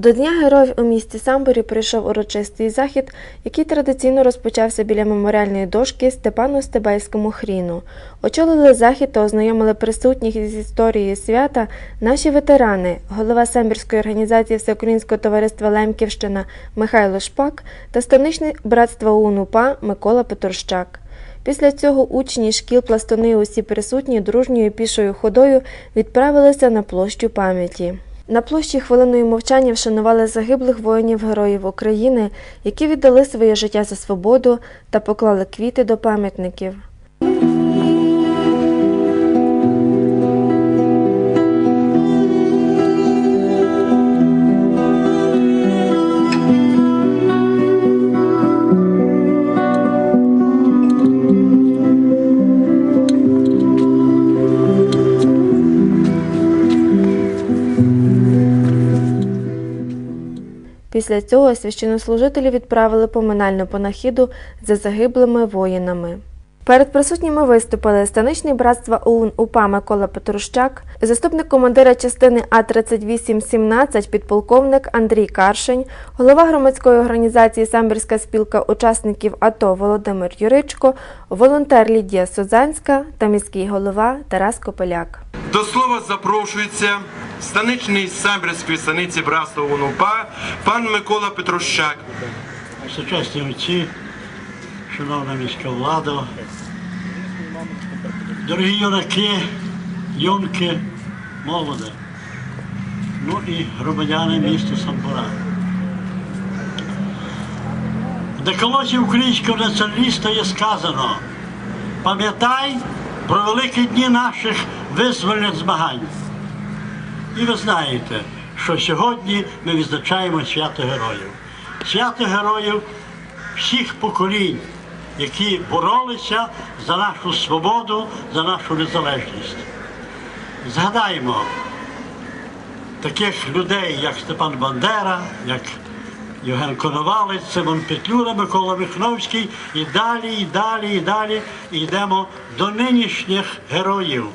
До Дня героїв у місті Самборі прийшов урочистий захід, який традиційно розпочався біля меморіальної дошки Степану Стебельському хріну. Очолили захід та ознайомили присутніх із історією свята наші ветерани, голова Самбірської організації Всеукраїнського товариства Лемківщина Михайло Шпак та станичний братства УНУПА Микола Петрощак. Після цього учні шкіл пластуни усі присутні дружньою пішою ходою відправилися на площу пам'яті. На площі хвилиною мовчання вшанували загиблих воїнів-героїв України, які віддали своє життя за свободу та поклали квіти до пам'ятників. Після цього священнослужителі відправили поминальну панахіду за загиблими воїнами. Перед присутніми виступили станичний братства ОУН УПА Микола Петрущак, заступник командира частини А3817 підполковник Андрій Каршень, голова громадської організації Самбірська спілка учасників АТО Володимир Юричко, волонтер Лідія Созанська та міський голова Тарас Копеляк. До слова запрошується станичний самбірської станиці братства УНУПА пан Микола Петрощак. Сучасні отці, шановна міська влада, дорогі юнаки, юнки, молоде, ну і громадяни міста Самбора. В деколозі українського націоналіста є сказано, пам'ятай про великі дні наших визвольних змагань. І ви знаєте, що сьогодні ми відзначаємо свято героїв. Свято героїв всіх поколінь, які боролися за нашу свободу, за нашу незалежність. Згадаємо таких людей, як Степан Бандера, як Євген Коновалець, Симон Петлюра, Микола Михновський і далі, і далі, і далі і йдемо до нинішніх героїв,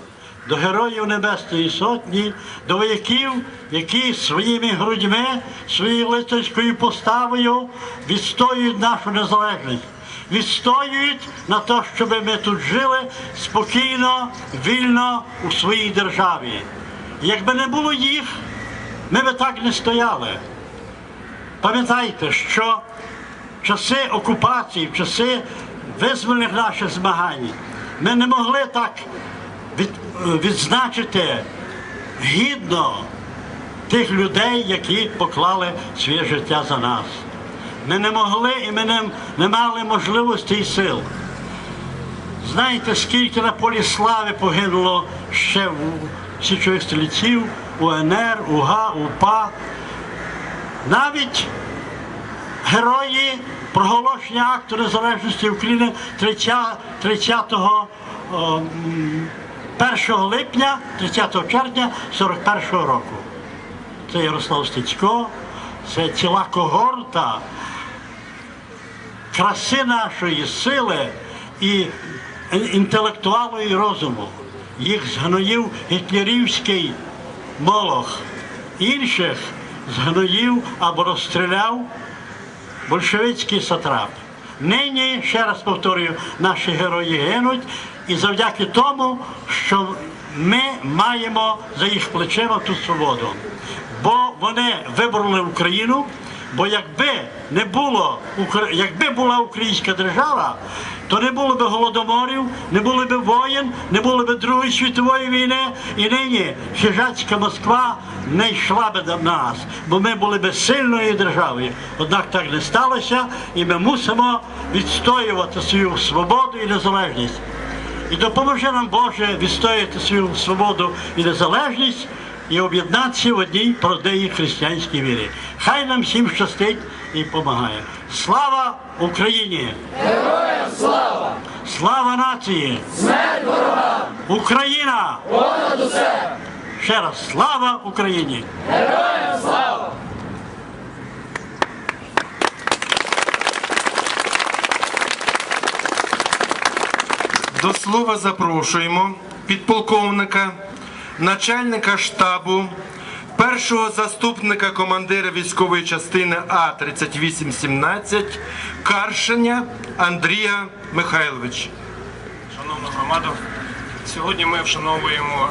до героїв Небесної Сотні, до вояків, які своїми грудьми, своєю лицарською поставою відстоюють нашу незалежність. Відстоюють на те, щоб ми тут жили спокійно, вільно у своїй державі. Якби не було їх, ми би так не стояли. Пам'ятайте, що в часи окупації, в часи визвольних наших змагань ми не могли так від, відзначити гідно тих людей, які поклали своє життя за нас. Ми не могли і ми не, не мали можливості і сил. Знаєте, скільки на полі слави погинуло ще у січових стрільців, УНР, УГА, УПА. Навіть герої проголошення акту незалежності України 30, 30 о, 1 липня, 30 червня 41 року. Це Ярослав Стецько, це ціла когорта краси нашої сили і інтелектуалу і розуму. Їх згноїв гітлерівський молох. Інших згноїв або розстріляв большевицький сатрап. Нині, ще раз повторюю, наші герої гинуть, і завдяки тому, що ми маємо за їх плечима ту свободу. Бо вони вибороли Україну, бо якби не було, якби була українська держава, то не було б голодоморів, не було б воєн, не було б Другої світової війни, і нині хижацька Москва не йшла б до нас, бо ми були б сильною державою. Однак так не сталося, і ми мусимо відстоювати свою свободу і незалежність. І допоможе нам Боже відстояти свою свободу і незалежність і об'єднатися в одній правдивій християнській вірі. Хай нам всім щастить і допомагає. Слава Україні! Героям слава! Слава нації! Смерть ворогам! Україна! Понад усе! Ще раз слава Україні! До слова запрошуємо підполковника, начальника штабу першого заступника командира військової частини А 3817 Каршеня Андрія Михайловича. Шановна громада, сьогодні ми вшановуємо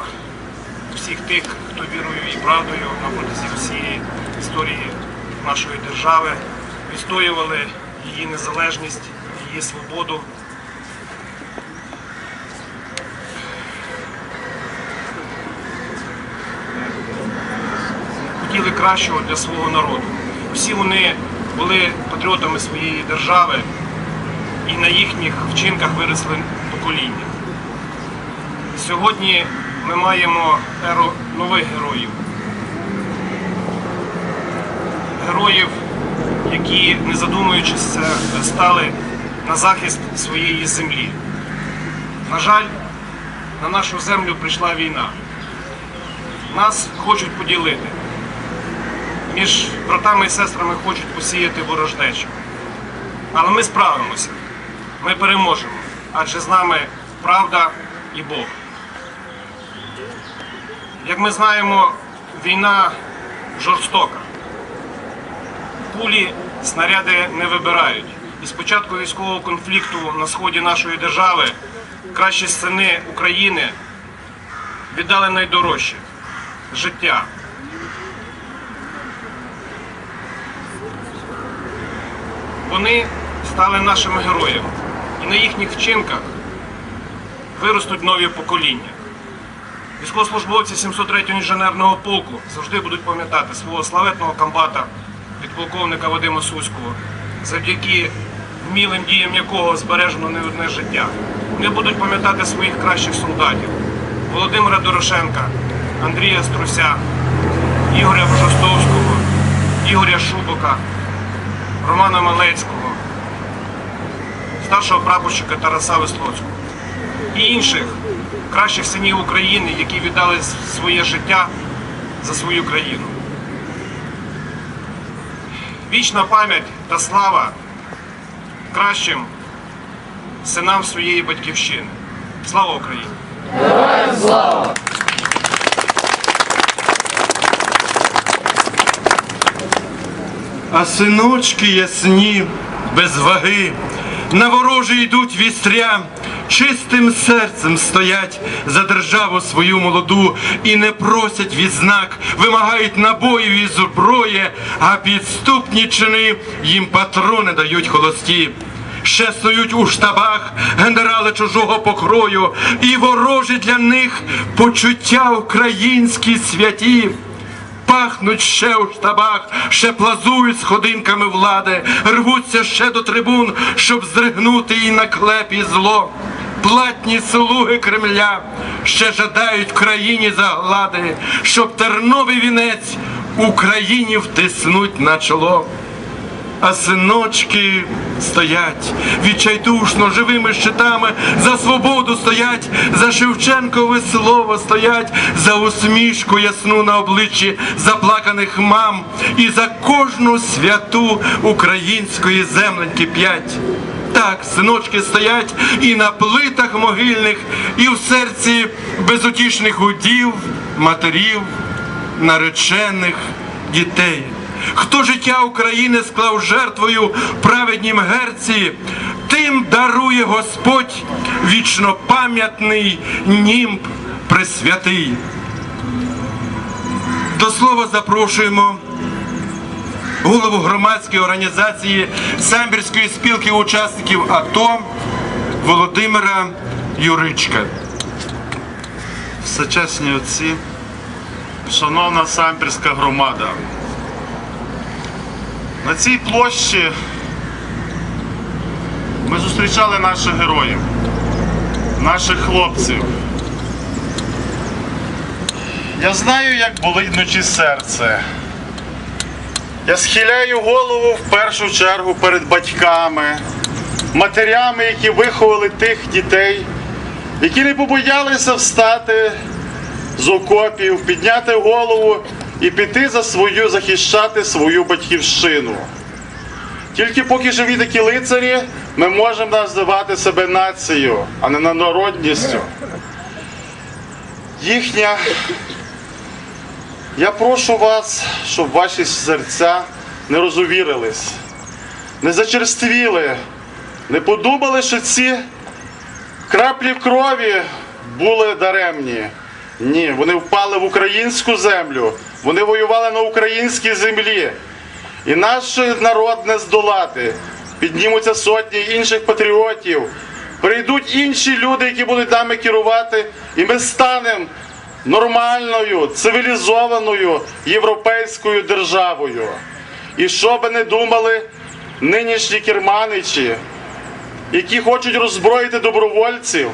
всіх тих, хто вірою і правдою на протязі всієї історії нашої держави відстоювали її незалежність, її свободу. Хотіли кращого для свого народу. Всі вони були патріотами своєї держави, і на їхніх вчинках виросли покоління. Сьогодні ми маємо еру нових героїв. Героїв, які, не задумуючись, е, стали на захист своєї землі. На жаль, на нашу землю прийшла війна. Нас хочуть поділити. Між братами і сестрами хочуть посіяти ворожнечу. Але ми справимося. Ми переможемо, адже з нами правда і Бог. Як ми знаємо, війна жорстока. Пулі снаряди не вибирають. І з початку військового конфлікту на сході нашої держави кращі сини України віддали найдорожче життя. Вони стали нашими героями. І на їхніх вчинках виростуть нові покоління. Військовослужбовці 703-го інженерного полку завжди будуть пам'ятати свого славетного комбата, підполковника Вадима Суського, завдяки вмілим діям якого збережено не одне життя. Вони будуть пам'ятати своїх кращих солдатів Володимира Дорошенка, Андрія Струся, Ігоря Божостовського, Ігоря Шубока, Романа Малецького, старшого прапорщика Тараса Веслоцького і інших кращих синів України, які віддали своє життя за свою країну. Вічна пам'ять та слава кращим синам своєї батьківщини. Слава Україні! А синочки ясні, без ваги, на ворожі йдуть вістря, чистим серцем стоять за державу свою молоду і не просять відзнак, вимагають набоїв і зброї, а підступні чини їм патрони дають холості. Ще стоють у штабах генерали чужого покрою, і ворожі для них почуття українські святі. Пахнуть ще у штабах, ще плазують сходинками влади, рвуться ще до трибун, щоб здригнути і на клепі зло. Платні слуги Кремля ще жадають країні заглади, щоб терновий вінець Україні втиснуть на чоло. А синочки стоять відчайдушно живими щитами за свободу стоять, за Шевченкове слово стоять, за усмішку ясну на обличчі заплаканих мам і за кожну святу української земленьки п'ять. Так, синочки стоять і на плитах могильних, і в серці безутішних удів, матерів, наречених дітей. Хто життя України склав жертвою праведнім герці, тим дарує Господь вічно пам'ятний німб пресвятий. До слова запрошуємо голову громадської організації Самбірської спілки учасників АТО Володимира Юричка. Всечесні отці, шановна самбірська громада. На цій площі ми зустрічали наших героїв, наших хлопців. Я знаю, як болить вночі серце. Я схиляю голову в першу чергу перед батьками, матерями, які виховали тих дітей, які не побоялися встати з окопів, підняти голову і піти за свою, захищати свою батьківщину. Тільки поки живі такі лицарі, ми можемо називати себе нацією, а не народністю. Їхня Я прошу вас, щоб ваші серця не розувірились, не зачерствіли, не подумали, що ці краплі крові були даремні. Ні, вони впали в українську землю, вони воювали на українській землі. І наш народ не здолати. Піднімуться сотні інших патріотів. Прийдуть інші люди, які будуть нами керувати, і ми станемо нормальною, цивілізованою європейською державою. І що би не думали нинішні керманичі, які хочуть роззброїти добровольців,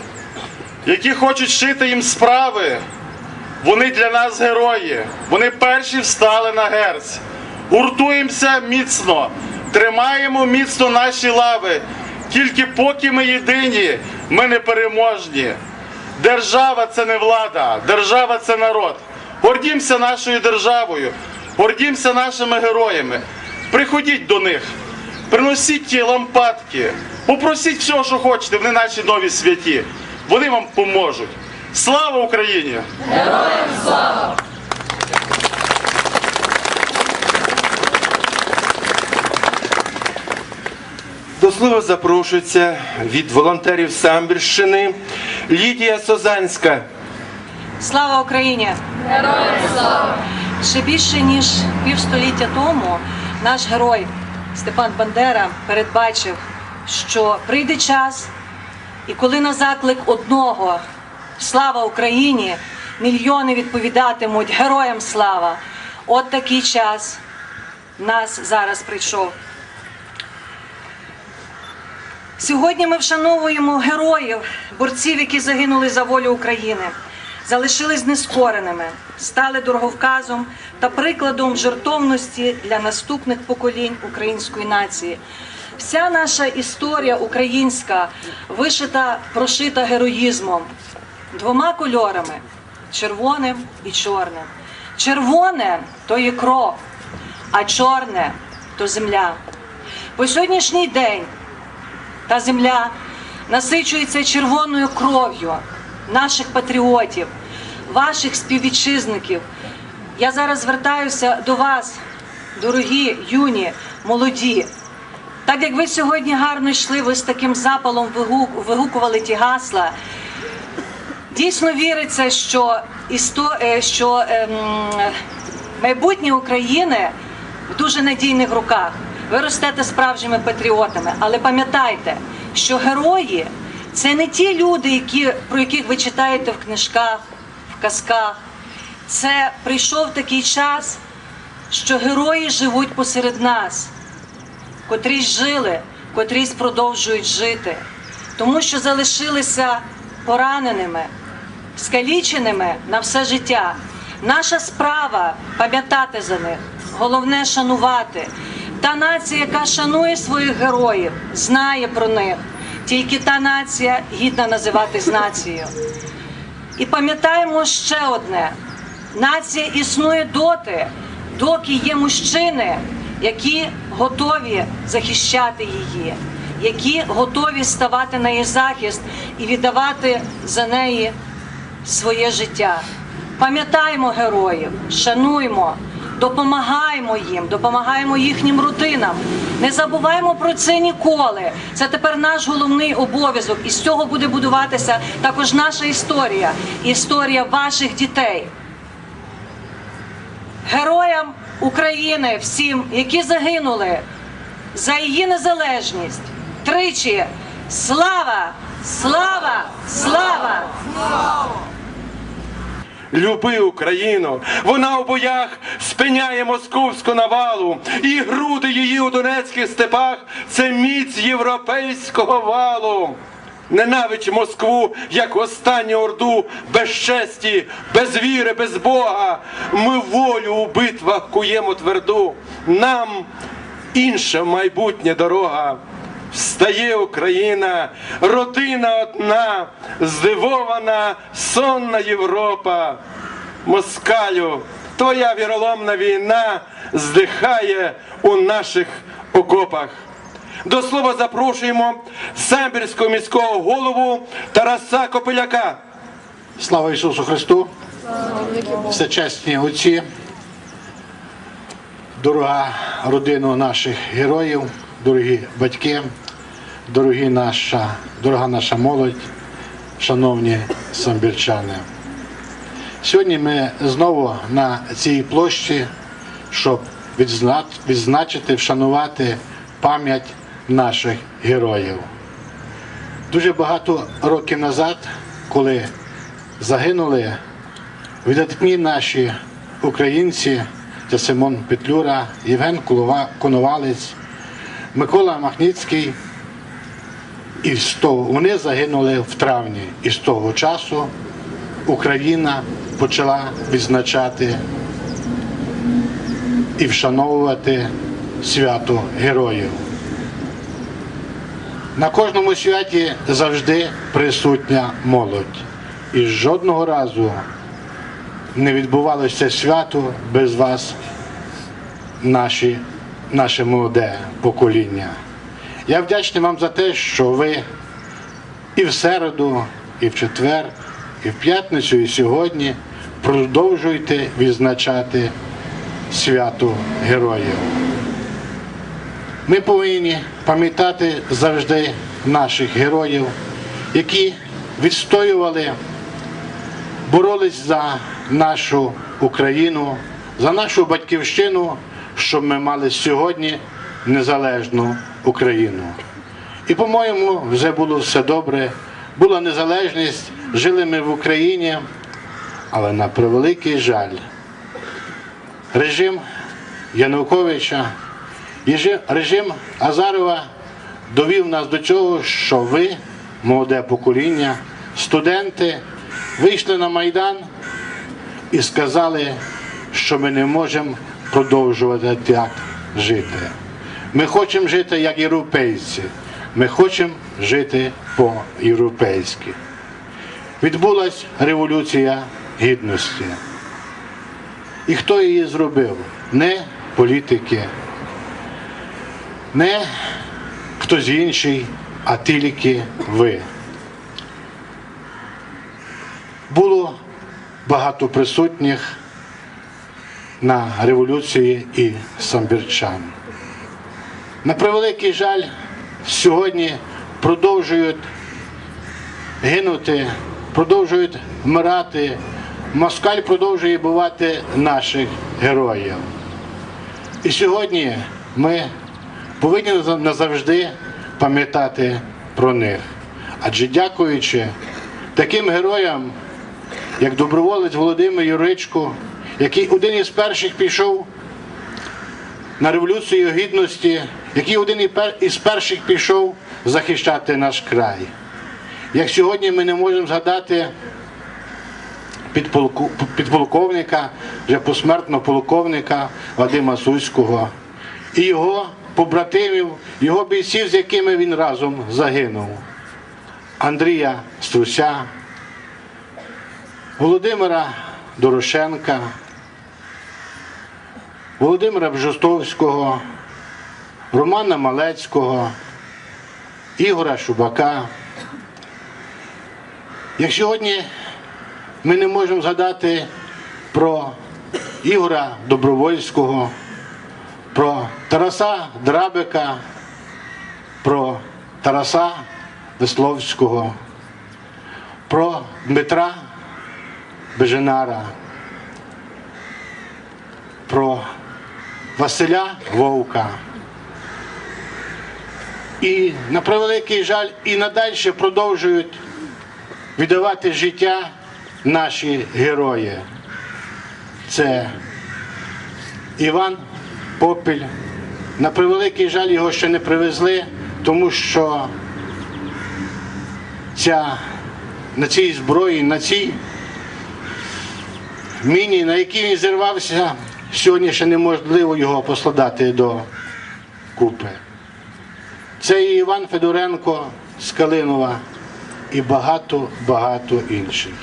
які хочуть шити їм справи, вони для нас герої. Вони перші встали на герць. Гуртуємося міцно, тримаємо міцно наші лави. Тільки поки ми єдині, ми не переможні. Держава це не влада, держава це народ. Гордімося нашою державою, гордімося нашими героями. Приходіть до них, приносіть ті лампадки, попросіть всього, що хочете, вони наші нові святі. Вони вам поможуть. Слава Україні! Героям! До слова запрошується від волонтерів Самбірщини Лідія Созанська. Слава Україні! Героям слава! Ще більше ніж півстоліття тому наш герой Степан Бандера передбачив, що прийде час, і коли на заклик одного Слава Україні! мільйони відповідатимуть Героям слава! От такий час нас зараз прийшов. Сьогодні ми вшановуємо героїв, борців, які загинули за волю України, залишились нескореними, стали дороговказом та прикладом жертовності для наступних поколінь української нації. Вся наша історія українська вишита, прошита героїзмом двома кольорами червоним і чорним. Червоне то є кров, а чорне то земля. По сьогоднішній день та земля насичується червоною кров'ю наших патріотів, ваших співвітчизників. Я зараз звертаюся до вас, дорогі, юні, молоді. Так як ви сьогодні гарно йшли, ви з таким запалом вигукували ті гасла. Дійсно віриться, що, істо... е, що ем, майбутнє України в дуже надійних руках. Ви ростете справжніми патріотами, але пам'ятайте, що герої це не ті люди, які, про яких ви читаєте в книжках, в казках. Це прийшов такий час, що герої живуть посеред нас котрісь жили, котрісь продовжують жити, тому що залишилися пораненими, скаліченими на все життя. Наша справа пам'ятати за них, головне шанувати. Та нація, яка шанує своїх героїв, знає про них. Тільки та нація гідна називатись нацією. І пам'ятаємо ще одне: нація існує доти, доки є мужчини, які готові захищати її, які готові ставати на її захист і віддавати за неї своє життя. Пам'ятаємо героїв, шануймо, допомагаємо їм, допомагаємо їхнім родинам. Не забуваємо про це ніколи. Це тепер наш головний обов'язок, і з цього буде будуватися також наша історія, історія ваших дітей. Героям України, всім, які загинули за її незалежність, тричі слава, слава, слава! Люби Україну, вона у боях спиняє московську навалу, і груди її у донецьких степах це міць європейського валу. Ненавич Москву, як останню орду, без честі, без віри, без Бога. Ми волю у битвах куємо тверду. Нам інша майбутня дорога. Встає Україна, родина одна, здивована, сонна Європа. Москалю, твоя віроломна війна здихає у наших окопах. До слова запрошуємо самбірського міського голову Тараса Копиляка. Слава Ісусу Христу! Всечесні отці, дорога родина наших героїв, дорогі батьки, дорогі наша, дорога наша молодь, шановні самбірчани. Сьогодні ми знову на цій площі, щоб відзначити, вшанувати пам'ять наших героїв. Дуже багато років назад, коли загинули видатні наші українці, це Симон Петлюра, Євген Коновалець, Микола Махніцький, і з того вони загинули в травні. І з того часу Україна почала відзначати і вшановувати свято героїв. На кожному святі завжди присутня молодь. І жодного разу не відбувалося свято без вас, наші, наше молоде покоління. Я вдячний вам за те, що ви і в середу, і в четвер, і в п'ятницю, і сьогодні продовжуєте відзначати свято героїв. Ми повинні пам'ятати завжди наших героїв, які відстоювали, боролись за нашу Україну, за нашу батьківщину, щоб ми мали сьогодні незалежну Україну. І, по-моєму, вже було все добре, була незалежність, жили ми в Україні, але на превеликий жаль, режим Януковича, режим Азарова довів нас до цього, що ви, молоде покоління, студенти, вийшли на Майдан і сказали, що ми не можемо продовжувати так жити. Ми хочемо жити як європейці. Ми хочемо жити по-європейськи. Відбулася революція гідності. І хто її зробив? Не політики, не хтось інший, а тільки ви. Було багато присутніх на революції і самбірчан. На превеликий жаль, сьогодні продовжують гинути, продовжують вмирати. Москаль продовжує бувати наших героїв. І сьогодні ми повинні назавжди пам'ятати про них. Адже дякуючи таким героям, як доброволець Володимир Юричко, який один із перших пішов на революцію гідності, який один із перших пішов захищати наш край. Як сьогодні ми не можемо згадати підполковника, вже посмертно полковника Вадима Суського і його побратимів, його бійців, з якими він разом загинув. Андрія Струся, Володимира Дорошенка, Володимира Бжостовського, Романа Малецького, Ігора Шубака. Як сьогодні ми не можемо згадати про Ігора Добровольського, про Тараса Драбика, про Тараса Весловського, про Дмитра Беженара, про Василя Вовка. І на превеликий жаль, і надальше продовжують віддавати життя наші герої. Це Іван Попіль. На превеликий жаль його ще не привезли, тому що ця, на цій зброї, на цій міні, на якій він зірвався, сьогодні ще неможливо його посладати до купи. Це і Іван Федоренко з Калинова і багато-багато інших.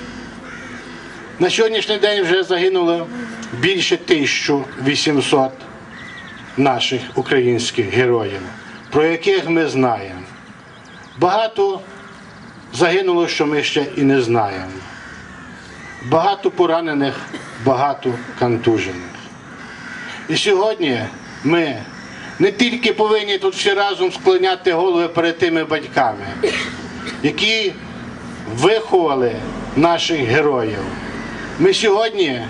На сьогоднішній день вже загинуло більше 1800 наших українських героїв, про яких ми знаємо. Багато загинуло, що ми ще і не знаємо. Багато поранених, багато контужених. І сьогодні ми не тільки повинні тут всі разом склоняти голови перед тими батьками, які виховали наших героїв. Ми сьогодні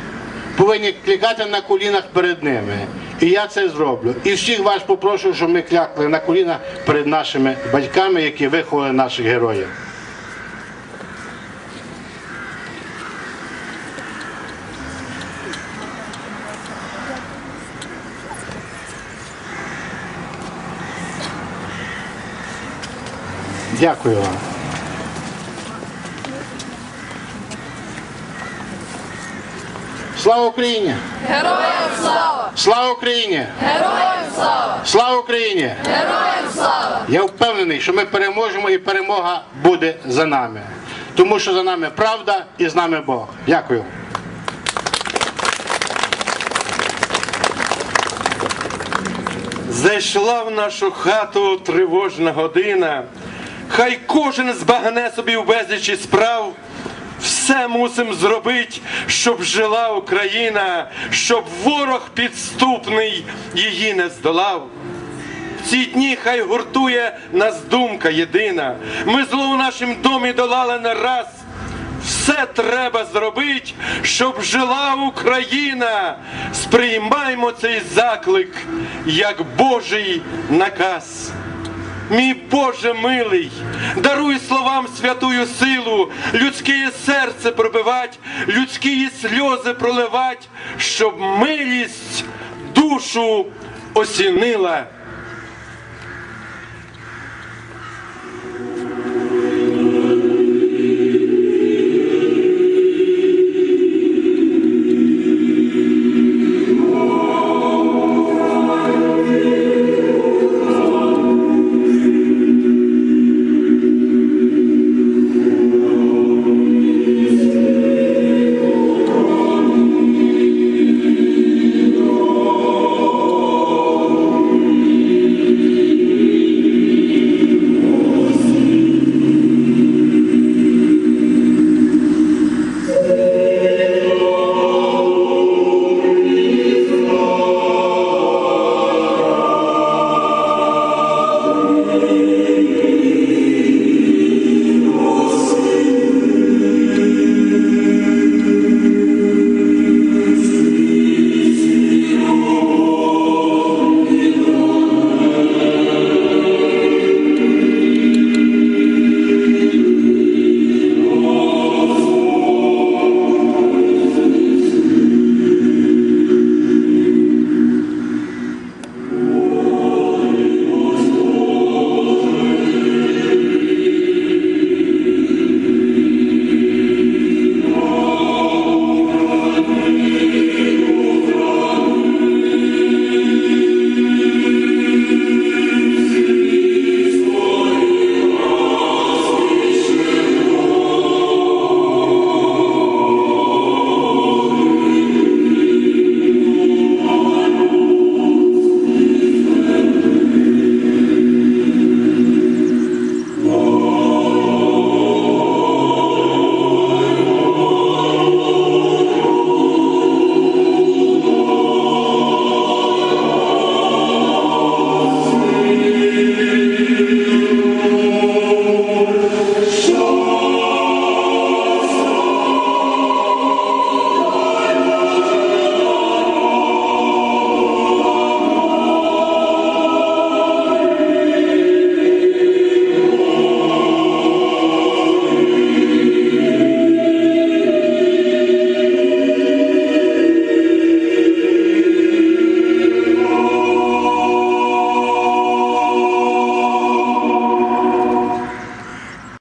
повинні клікати на колінах перед ними. І я це зроблю. І всіх вас попрошу, щоб ми клякли на колінах перед нашими батьками, які виховали наших героїв. Дякую вам. Слава Україні! Героям слава! Слава Україні! Героям слава! Слава Україні! Героям слава! Я впевнений, що ми переможемо і перемога буде за нами. Тому що за нами правда і з нами Бог. Дякую. Зайшла в нашу хату тривожна година. Хай кожен збагне собі в безлічі справ. Все мусим зробити, щоб жила Україна, щоб ворог підступний її не здолав. В ці дні хай гуртує нас думка єдина. Ми зло в нашім домі долали не раз. Все треба зробити, щоб жила Україна. Сприймаймо цей заклик як Божий наказ. Мій Боже милий, даруй словам святую силу, людське серце пробивать, людські сльози проливать, щоб милість душу осінила.